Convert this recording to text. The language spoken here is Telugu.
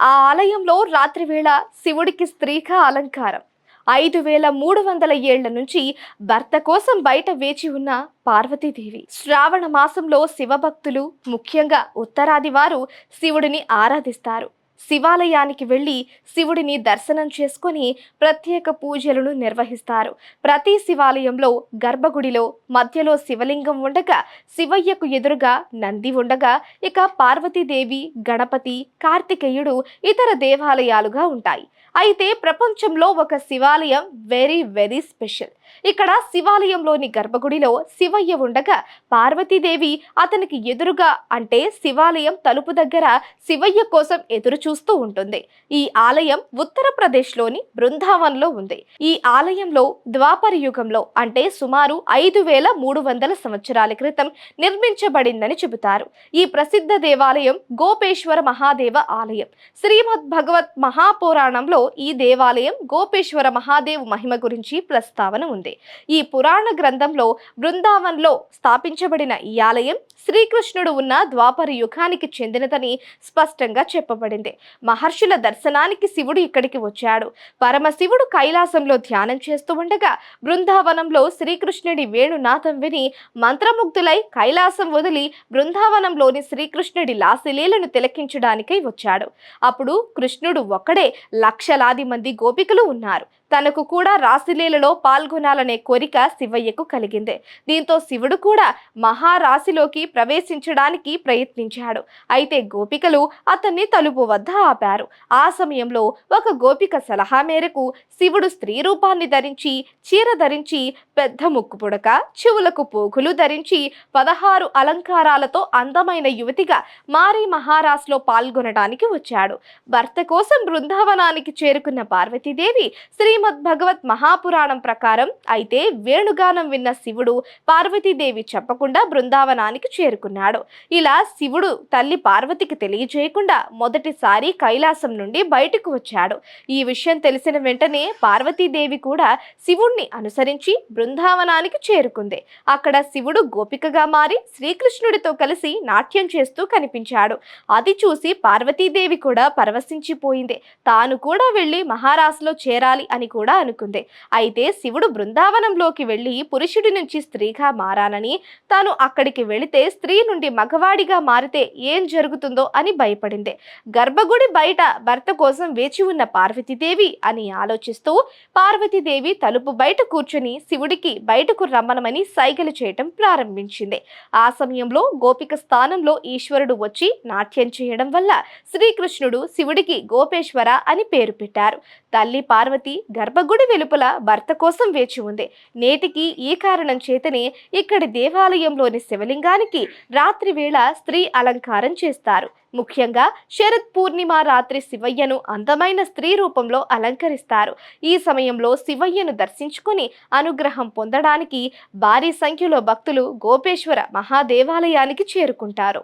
ఆ ఆలయంలో రాత్రివేళ శివుడికి స్త్రీగా అలంకారం. ఐదు వేల మూడు వందల ఏళ్ళ నుంచి భర్త కోసం బయట వేచి ఉన్న పార్వతీదేవి. శ్రావణ మాసంలో శివభక్తులు ముఖ్యంగా ఉత్తరాది వారు శివుడిని ఆరాధిస్తారు. శివాలయానికి వెళ్ళి శివుడిని దర్శనం చేసుకొని ప్రత్యేక పూజలను నిర్వహిస్తారు. ప్రతి శివాలయంలో గర్భగుడిలో మధ్యలో శివలింగం ఉండగా శివయ్యకు ఎదురుగా నంది ఉండగా ఇక పార్వతీదేవి గణపతి కార్తికేయుడు ఇతర దేవాలయాలుగా ఉంటాయి. అయితే ప్రపంచంలో ఒక శివాలయం వెరీ వెరీ స్పెషల్ ఇక్కడ శివాలయంలోని గర్భగుడిలో శివయ్య ఉండగా పార్వతీదేవి అతనికి ఎదురుగా అంటే శివాలయం తలుపు దగ్గర శివయ్య కోసం ఎదురు చూస్తూ ఉంటుంది. ఈ ఆలయం ఉత్తరప్రదేశ్లోని బృందావన్లో ఉంది. ఈ ఆలయంలో ద్వాపర యుగంలో అంటే సుమారు ఐదు వేల మూడు వందల సంవత్సరాల క్రితం నిర్మించబడిందని చెబుతారు. ఈ ప్రసిద్ధ దేవాలయం గోపేశ్వర మహాదేవ ఆలయం. శ్రీమద్ భగవత్ మహాపురాణంలో ఈ దేవాలయం గోపేశ్వర మహాదేవ్ మహిమ గురించి ప్రస్తావన ఉంది. ఈ పురాణ గ్రంథంలో బృందావన్లో స్థాపించబడిన ఈ ఆలయం శ్రీకృష్ణుడు ఉన్న ద్వాపర యుగానికి చెందినదని స్పష్టంగా చెప్పబడింది. మహర్షుల దర్శనానికి శివుడు ఇక్కడికి వచ్చాడు. పరమశివుడు కైలాసంలో ధ్యానం చేస్తూ ఉండగా బృందావనంలో శ్రీకృష్ణుడి వేణునాథం విని మంత్రముగ్ధులై కైలాసం వదిలి బృందావనంలోని శ్రీకృష్ణుడి లాసిలీలను తిలకించడానికై వచ్చాడు. అప్పుడు కృష్ణుడు ఒక్కడే లక్ష లక్షలాది మంది గోపికలు ఉన్నారు. తనకు కూడా రాశిలీలలో పాల్గొనాలనే కోరిక శివయ్యకు కలిగింది. దీంతో శివుడు కూడా మహారాశిలోకి ప్రవేశించడానికి ప్రయత్నించాడు. అయితే గోపికలు అతన్ని తలుపు వద్ద ఆపారు. ఆ సమయంలో ఒక గోపిక సలహా మేరకు శివుడు స్త్రీ రూపాన్ని ధరించి చీర ధరించి పెద్ద ముక్కు పుడక చెవులకు పోగులు ధరించి పదహారు అలంకారాలతో అందమైన యువతిగా మారి మహారాజ్లో పాల్గొనడానికి వచ్చాడు. భర్త కోసం బృందావనానికి చేరుకున్న పార్వతీదేవి శ్రీ శ్రీమద్ భగవత్ మహాపురాణం ప్రకారం అయితే వేణుగానం విన్న శివుడు పార్వతీదేవి చెప్పకుండా బృందావనానికి చేరుకున్నాడు. ఇలా శివుడు తల్లి పార్వతికి తెలియజేయకుండా మొదటిసారి కైలాసం నుండి బయటకు వచ్చాడు. ఈ విషయం తెలిసిన వెంటనే పార్వతీదేవి కూడా శివుణ్ణి అనుసరించి బృందావనానికి చేరుకుంది. అక్కడ శివుడు గోపికగా మారి శ్రీకృష్ణుడితో కలిసి నాట్యం చేస్తూ కనిపించాడు. అది చూసి పార్వతీదేవి కూడా పరవశించిపోయింది. తాను కూడా వెళ్ళి మహారాశిలో చేరాలి అని కూడా అనుకుంది. అయితే శివుడు బృందావనంలోకి వెళ్ళి పురుషుడి నుంచి స్త్రీగా మారానని తాను అక్కడికి వెళితే స్త్రీ నుండి మగవాడిగా మారితే ఏం జరుగుతుందో అని భయపడింది. గర్భగుడి బయట భర్త కోసం వేచి ఉన్న పార్వతీదేవి అని ఆలోచిస్తూ పార్వతీదేవి తలుపు బయట కూర్చుని శివుడికి బయటకు రమ్మనమని సైగలు చేయటం ప్రారంభించింది. ఆ సమయంలో గోపిక స్థానంలో ఈశ్వరుడు వచ్చి నాట్యం చేయడం వల్ల శ్రీకృష్ణుడు శివుడికి గోపేశ్వర అని పేరు పెట్టారు. తల్లి పార్వతి గర్భగుడి వెలుపల భర్త కోసం వేచి ఉంది. నేటికి ఈ కారణం చేతనే ఇక్కడి దేవాలయంలోని శివలింగానికి రాత్రి వేళ స్త్రీ అలంకారం చేస్తారు. ముఖ్యంగా శరత్ పూర్ణిమ రాత్రి శివయ్యను అందమైన స్త్రీ రూపంలో అలంకరిస్తారు. ఈ సమయంలో శివయ్యను దర్శించుకుని అనుగ్రహం పొందడానికి భారీ సంఖ్యలో భక్తులు గోపేశ్వర మహాదేవాలయానికి చేరుకుంటారు.